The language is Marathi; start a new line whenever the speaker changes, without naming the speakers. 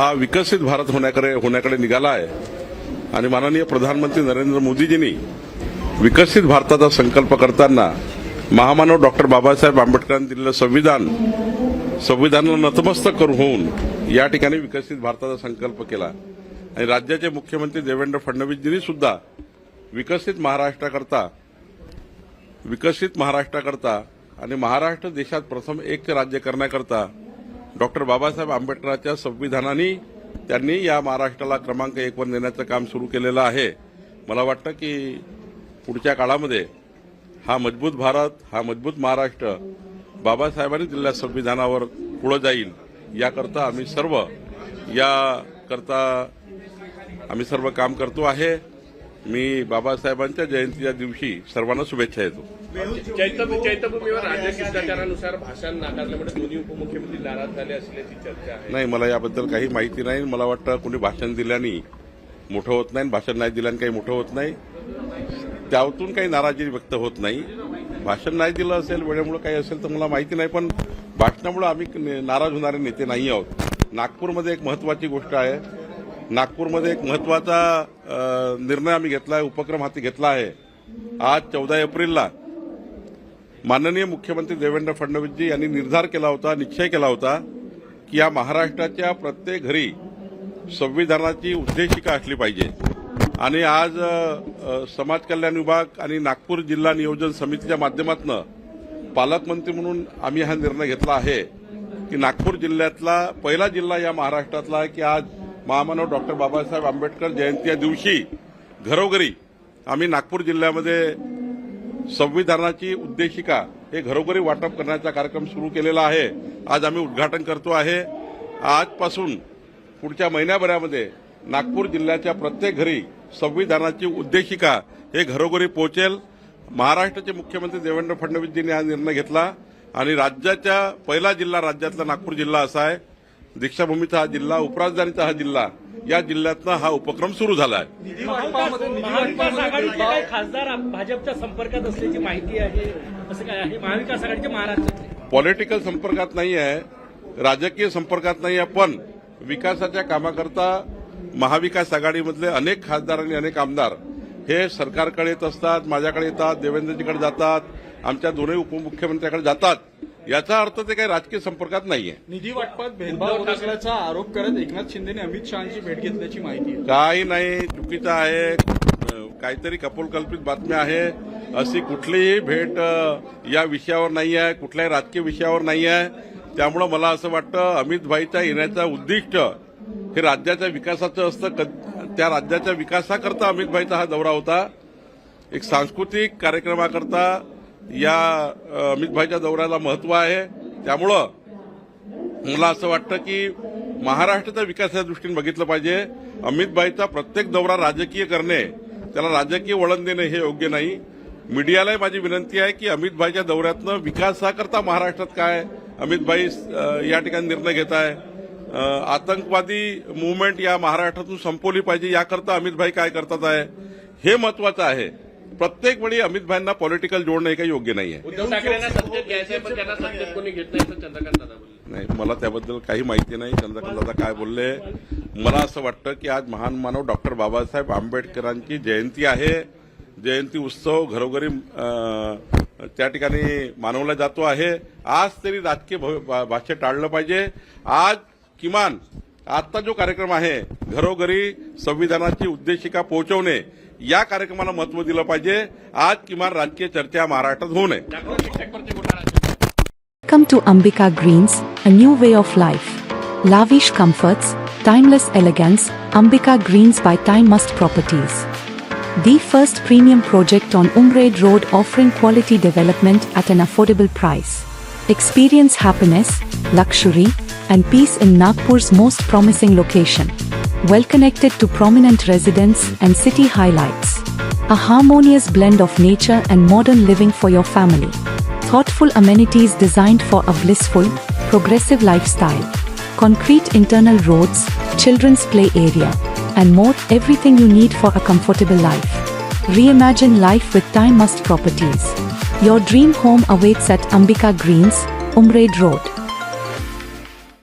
हा विकसित भारत होण्याकडे होण्याकडे निघाला आहे आणि माननीय प्रधानमंत्री नरेंद्र मोदीजींनी विकसित भारताचा संकल्प करताना महामानव डॉक्टर बाबासाहेब आंबेडकरांनी दिलेलं संविधान संविधानाला नतमस्तक करून होऊन या ठिकाणी विकसित भारताचा संकल्प केला. आणि राज्याचे मुख्यमंत्री देवेंद्र फडणवीसजींनी सुद्धा विकसित महाराष्ट्राकरता विकसित महाराष्ट्राकरता आणि महाराष्ट्र देशात प्रथम एक राज्य करण्याकरता डॉक्टर बाबासाहेब आंबेडकरांच्या संविधानाने त्यांनी या महाराष्ट्राला क्रमांक एकवर नेण्याचं काम सुरू केलेलं आहे. मला वाटतं की पुढच्या काळामध्ये हा मजबूत भारत हा मजबूत महाराष्ट्र बाबासाहेबांनी दिलेल्या संविधानावर पुढं जाईल याकरता आम्ही सर्व याकरता आम्ही सर्व काम करतो आहे. मी बाबासाहेबांच्या जयंतीच्या दिवशी सर्वांना शुभेच्छा देतो.
चैत्यभूमीवर राज्य शिष्टाचारानुसार भाषण नाकारल्यामुळे दोन्ही उपमुख्यमंत्री नाराज झाले असल्याची चर्चा आहे.
नाही मला याबद्दल काही माहिती नाही. मला वाटतं कोणी भाषण दिल्याने मोठं होत नाही भाषण नाही दिल्याने काही मोठं होत नाही. त्यातून काही नाराजी व्यक्त होत नाही. भाषण नाही दिलं असेल वेळेमुळे काही असेल तर मला माहिती नाही पण भाषणामुळे आम्ही नाराज होणारे नेते नाही आहोत. नागपूरमध्ये एक महत्वाची गोष्ट आहे. नागपूरमध्ये एक महत्त्वाचा निर्णय आम्ही घेतला आहे उपक्रम हाती घेतला आहे आज चौदा एप्रिलला माननीय मुख्यमंत्री देवेंद्र फडणवीसजी यांनी निर्धार केला होता निश्चय केला होता की या महाराष्ट्राच्या प्रत्येक घरी संविधानाची उद्देशिका असली पाहिजे. आणि आज समाज कल्याण विभाग आणि नागपूर जिल्हा नियोजन समितीच्या माध्यमातून पालकमंत्री म्हणून आम्ही हा निर्णय घेतला आहे की नागपूर जिल्ह्यातला पहिला जिल्हा या महाराष्ट्रातला आहे की आज महामानव डॉक्टर बाबासाहेब आंबेडकर जयंती या दिवशी घरोघरी आम्ही नागपूर जिल्ह्यामध्ये संविधानाची उद्देशिका हे घरोघरी वाटप करण्याचा कार्यक्रम सुरू केलेला आहे. आज आम्ही उद्घाटन करतो आहे. आजपासून पुढच्या महिन्याभरामध्ये नागपूर जिल्ह्याच्या प्रत्येक घरी संविधानाची उद्देशिका हे घरोघरी पोहोचेल. महाराष्ट्राचे मुख्यमंत्री देवेंद्र फडणवीसजींनी हा निर्णय घेतला आणि राज्याच्या पहिला जिल्हा राज्यातला नागपूर जिल्हा असा आहे. दीक्षाभूमीचा हा जिल्हा उपराजधानीचा हा जिल्हा या जिल्ह्यातनं हा उपक्रम सुरू झाला आहे
महाविकास आघाडीचे काही खासदार भाजपच्या संपर्कात असल्याची माहिती आहे. असं काय आहे? महाविकास
पॉलिटिकल संपर्कात नाही आहे राजकीय संपर्कात नाही आहे पण विकासाच्या कामाकरता महाविकास आघाडीमधले अनेक खासदार आणि अनेक आमदार हे सरकारकडे येत असतात माझ्याकडे येतात देवेंद्रजीकडे जातात आमच्या दोन्ही उपमुख्यमंत्र्याकडे जातात. याचा अर्थ ते काही राजकीय संपर्कात नाहीये.
निधी वाटपात भेदभाव होत असल्याचा आरोप करत एकनाथ शिंदेने अमित शहाची भेट घेतल्याची माहिती आहे.
काही नाही चुकीचं आहे. काहीतरी कपोलकल्पित बातम्या आहे. अशी कुठलीही भेट या विषयावर नाही आहे कुठल्याही राजकीय विषयावर नाही आहे. त्यामुळं मला असं वाटतं अमित भाईच्या येण्याचं उद्दिष्ट हे राज्याच्या विकासाचं असतं. त्या राज्याच्या विकासाकरता अमित भाईचा हा दौरा होता. एक सांस्कृतिक कार्यक्रमाकरता या अमितभाईच्या अमित भाईच्या दौऱ्याला महत्त्व आहे. त्यामुळं मला असं वाटतं की महाराष्ट्राच्या विकासाच्या दृष्टीने बघितलं पाहिजे. अमितभाईचा प्रत्येक दौरा राजकीय करणे त्याला राजकीय वळण देणे हे योग्य नाही. मीडियालाही माझी विनंती आहे की अमितभाईच्या दौऱ्यातनं विकासाकरता महाराष्ट्रात काय? अमितभाई या ठिकाणी निर्णय घेत आहे. आतंकवादी मुवमेंट या महाराष्ट्रातून संपवली पाहिजे याकरता अमितभाई काय करतात आहे? हे महत्वाचं आहे. प्रत्येक वेळी अमितभाईंना पॉलिटिकल जोडणं हे काही योग्य नाही आहे
नाही
मला त्याबद्दल काही माहिती नाही. चंद्रकांत दादा काय बोलले? मला असं वाटतं की आज महान मानव डॉक्टर बाबासाहेब आंबेडकरांची जयंती आहे. जयंती उत्सव घरोघरी त्या ठिकाणी मानवला जातो आहे. आज तरी राजकीय भाष्य टाळलं पाहिजे. आज किमान आजचा जो कार्यक्रम आहे घरोघरी संविधानाची उद्देशिका पोहोचवणे या कार्यक्रमाला महत्त्व दिलं पाहिजे आज किमान राजकीय चर्चा महाराष्ट्रात होऊ नये
Come to Ambika Greens, a new way of life. Lavish comforts, timeless elegance, Ambika Greens by Time Must Properties. The first premium project on Umraid Road offering quality development at an affordable price. Experience happiness, luxury, and peace in Nagpur's most promising location. Well connected to prominent residents and city highlights. A harmonious blend of nature and modern living for your family. Thoughtful amenities designed for a blissful, progressive lifestyle. Concrete internal roads, children's play area, and more everything you need for a comfortable life. Reimagine life with Time Must Properties. Your dream home awaits at Ambika Greens, Umraid Road.